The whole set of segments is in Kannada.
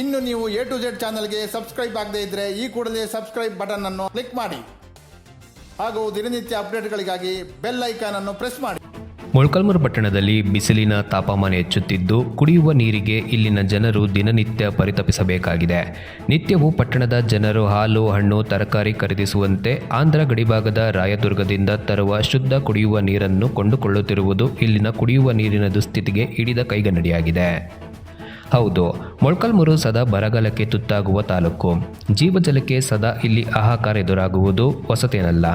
ಇನ್ನು ನೀವು ಎ ಟು ಜೆಡ್ ಚಾನಲ್ಗೆ ಸಬ್ಸ್ಕ್ರೈಬ್ ಆಗದೇ ಇದ್ದರೆ ಈ ಕೂಡಲೇ ಸಬ್ಸ್ಕ್ರೈಬ್ ಬಟನ್ ಅನ್ನು ಕ್ಲಿಕ್ ಮಾಡಿ. ಹಾಗೂ ದಿನನಿತ್ಯ ಅಪ್ಡೇಟ್ಗಳಿಗಾಗಿ ಬೆಲ್ ಐಕಾನ್ ಅನ್ನು ಪ್ರೆಸ್ ಮಾಡಿ. ಮೊಳಕಾಲ್ಮೂರು ಪಟ್ಟಣದಲ್ಲಿ ಬಿಸಿಲಿನ ತಾಪಮಾನ ಹೆಚ್ಚುತ್ತಿದ್ದು, ಕುಡಿಯುವ ನೀರಿಗೆ ಇಲ್ಲಿನ ಜನರು ದಿನನಿತ್ಯ ಪರಿತಪಿಸಬೇಕಾಗಿದೆ. ನಿತ್ಯವೂ ಪಟ್ಟಣದ ಜನರು ಹಾಲು, ಹಣ್ಣು, ತರಕಾರಿ ಖರೀದಿಸುವಂತೆ ಆಂಧ್ರ ಗಡಿಭಾಗದ ರಾಯದುರ್ಗದಿಂದ ತರುವ ಶುದ್ಧ ಕುಡಿಯುವ ನೀರನ್ನು ಕೊಂಡುಕೊಳ್ಳುತ್ತಿರುವುದು ಇಲ್ಲಿನ ಕುಡಿಯುವ ನೀರಿನ ದುಸ್ಥಿತಿಗೆ ಹಿಡಿದ ಕೈಗನ್ನಡಿಯಾಗಿದೆ. ಹೌದು, ಮೊಳಕಲ್ಮೂರು ಸದಾ ಬರಗಾಲಕ್ಕೆ ತುತ್ತಾಗುವ ತಾಲೂಕು. ಜೀವಜಲಕ್ಕೆ ಸದಾ ಇಲ್ಲಿ ಆಹಾಕಾರ ಎದುರಾಗುವುದು ಹೊಸತೇನಲ್ಲ.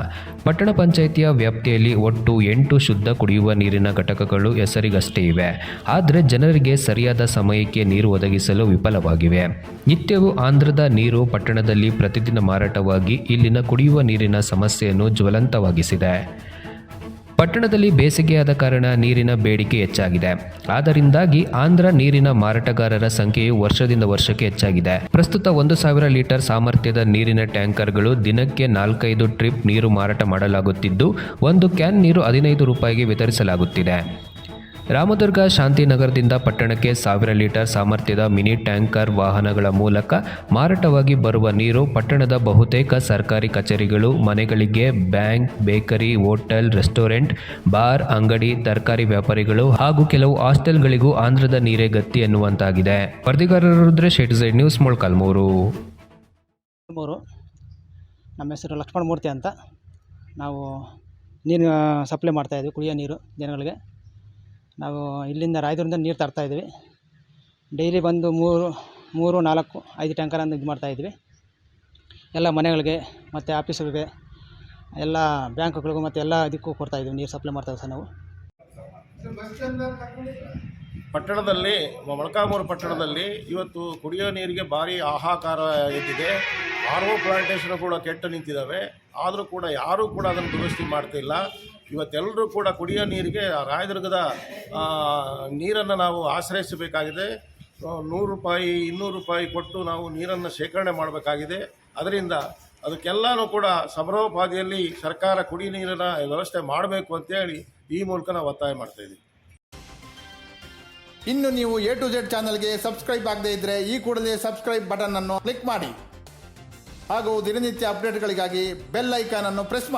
ಪಟ್ಟಣ ಪಂಚಾಯಿತಿಯ ವ್ಯಾಪ್ತಿಯಲ್ಲಿ ಒಟ್ಟು ಎಂಟು ಶುದ್ಧ ಕುಡಿಯುವ ನೀರಿನ ಘಟಕಗಳು ಹೆಸರಿಗಷ್ಟೇ ಇವೆ. ಆದರೆ ಜನರಿಗೆ ಸರಿಯಾದ ಸಮಯಕ್ಕೆ ನೀರು ಒದಗಿಸಲು ವಿಫಲವಾಗಿವೆ. ನಿತ್ಯವೂ ಆಂಧ್ರದ ನೀರು ಪಟ್ಟಣದಲ್ಲಿ ಪ್ರತಿದಿನ ಮಾರಾಟವಾಗಿ ಇಲ್ಲಿನ ಕುಡಿಯುವ ನೀರಿನ ಸಮಸ್ಯೆಯನ್ನು ಜ್ವಲಂತವಾಗಿಸಿದೆ. ಪಟ್ಟಣದಲ್ಲಿ ಬೇಸಿಗೆಯಾದ ಕಾರಣ ನೀರಿನ ಬೇಡಿಕೆ ಹೆಚ್ಚಾಗಿದೆ. ಆದ್ದರಿಂದಾಗಿ ಆಂಧ್ರ ನೀರಿನ ಮಾರಾಟಗಾರರ ಸಂಖ್ಯೆಯು ವರ್ಷದಿಂದ ವರ್ಷಕ್ಕೆ ಹೆಚ್ಚಾಗಿದೆ. ಪ್ರಸ್ತುತ ಒಂದು ಸಾವಿರ ಲೀಟರ್ ಸಾಮರ್ಥ್ಯದ ನೀರಿನ ಟ್ಯಾಂಕರ್ಗಳು ದಿನಕ್ಕೆ ನಾಲ್ಕೈದು ಟ್ರಿಪ್ ನೀರು ಮಾರಾಟ ಮಾಡಲಾಗುತ್ತಿದ್ದು, ಒಂದು ಕ್ಯಾನ್ ನೀರು ಹದಿನೈದು ರೂಪಾಯಿಗೆ ವಿತರಿಸಲಾಗುತ್ತಿದೆ. ರಾಮದುರ್ಗ ಶಾಂತಿನಗರದಿಂದ ಪಟ್ಟಣಕ್ಕೆ ಸಾವಿರ ಲೀಟರ್ ಸಾಮರ್ಥ್ಯದ ಮಿನಿ ಟ್ಯಾಂಕರ್ ವಾಹನಗಳ ಮೂಲಕ ಮಾರಾಟವಾಗಿ ಬರುವ ನೀರು ಪಟ್ಟಣದ ಬಹುತೇಕ ಸರ್ಕಾರಿ ಕಚೇರಿಗಳು, ಮನೆಗಳಿಗೆ bank, bakery, hotel, restaurant, bar, ಅಂಗಡಿ, ತರಕಾರಿ ವ್ಯಾಪಾರಿಗಳು ಹಾಗೂ ಕೆಲವು ಹಾಸ್ಟೆಲ್ಗಳಿಗೂ ಆಂಧ್ರದ ನೀರೇ ಗತ್ತಿ ಎನ್ನುವಂತಾಗಿದೆ. ವರದಿಗಾರರು ಶೇಟ್ ಎಟ್ ನ್ಯೂಸ್ ಮೊಳಕಾಲ್ಮೂರು. ಮೂರು ನಮ್ಮ ಹೆಸರು ಲಕ್ಷ್ಮಣ ಮೂರ್ತಿ ಅಂತ. ನಾವು ನೀರು ಸಪ್ಲೈ ಮಾಡ್ತಾಯಿದ್ವಿ ಕುಡಿಯೋ ನೀರು ಜನಗಳಿಗೆ ನಾವು ಇಲ್ಲಿಂದ ರಾಯದುರ್ಗದಿಂದ ನೀರು ತರ್ತಾಯಿದ್ವಿ ಡೈಲಿ ಬಂದು ಮೂರು ಮೂರು, ನಾಲ್ಕು, ಐದು ಟ್ಯಾಂಕರನ್ನು ಇದು ಮಾಡ್ತಾಯಿದ್ವಿ ಎಲ್ಲ ಮನೆಗಳಿಗೆ ಮತ್ತು ಆಫೀಸ್ಗಳಿಗೆ, ಎಲ್ಲ ಬ್ಯಾಂಕ್ಗಳಿಗೂ ಮತ್ತು ಎಲ್ಲ ಇದಕ್ಕೂ ಕೊಡ್ತಾಯಿದ್ವಿ ನೀರು ಸಪ್ಲೈ ಮಾಡ್ತಾಯಿದ್ವಿ ಸರ್ ನಾವು. ಪಟ್ಟಣದಲ್ಲಿ ಮೊಳಕಾಮೂರು ಪಟ್ಟಣದಲ್ಲಿ ಇವತ್ತು ಕುಡಿಯೋ ನೀರಿಗೆ ಭಾರಿ ಹಾಹಾಕಾರ ಎದ್ದಿದೆ. ಆರ್ ಒ ಕೂಡ ಕೆಟ್ಟು ನಿಂತಿದ್ದಾವೆ. ಆದರೂ ಕೂಡ ಯಾರೂ ಕೂಡ ಅದನ್ನು ದುರಸ್ತಿ ಮಾಡ್ತಿಲ್ಲ. ಇವತ್ತೆಲ್ಲರೂ ಕೂಡ ಕುಡಿಯೋ ನೀರಿಗೆ ರಾಯದುರ್ಗದ ನೀರನ್ನು ನಾವು ಆಶ್ರಯಿಸಬೇಕಾಗಿದೆ. ನೂರು ರೂಪಾಯಿ, ಇನ್ನೂರು ರೂಪಾಯಿ ಕೊಟ್ಟು ನಾವು ನೀರನ್ನು ಶೇಖರಣೆ ಮಾಡಬೇಕಾಗಿದೆ. ಅದರಿಂದ ಅದಕ್ಕೆಲ್ಲನೂ ಕೂಡ ಸಮರೋಪಾದಿಯಲ್ಲಿ ಸರ್ಕಾರ ಕುಡಿ ನೀರಿನ ವ್ಯವಸ್ಥೆ ಮಾಡಬೇಕು ಅಂತೇಳಿ ಈ ಮೂಲಕ ನಾವು ಒತ್ತಾಯ ಮಾಡ್ತಾಯಿದ್ದೀವಿ ಇನ್ನು ನೀವು ಎ ಟು ಜೆಡ್ ಚಾನಲ್ಗೆ ಸಬ್ಸ್ಕ್ರೈಬ್ ಆಗದೇ ಇದ್ದರೆ ಈ ಕೂಡಲೇ ಸಬ್ಸ್ಕ್ರೈಬ್ ಬಟನ್ ಅನ್ನು ಕ್ಲಿಕ್ ಮಾಡಿ. ಹಾಗೂ ದಿನನಿತ್ಯ ಅಪ್ಡೇಟ್ಗಳಿಗಾಗಿ ಬೆಲ್ ಐಕಾನ್ ಅನ್ನು ಪ್ರೆಸ್ ಮಾಡಿ.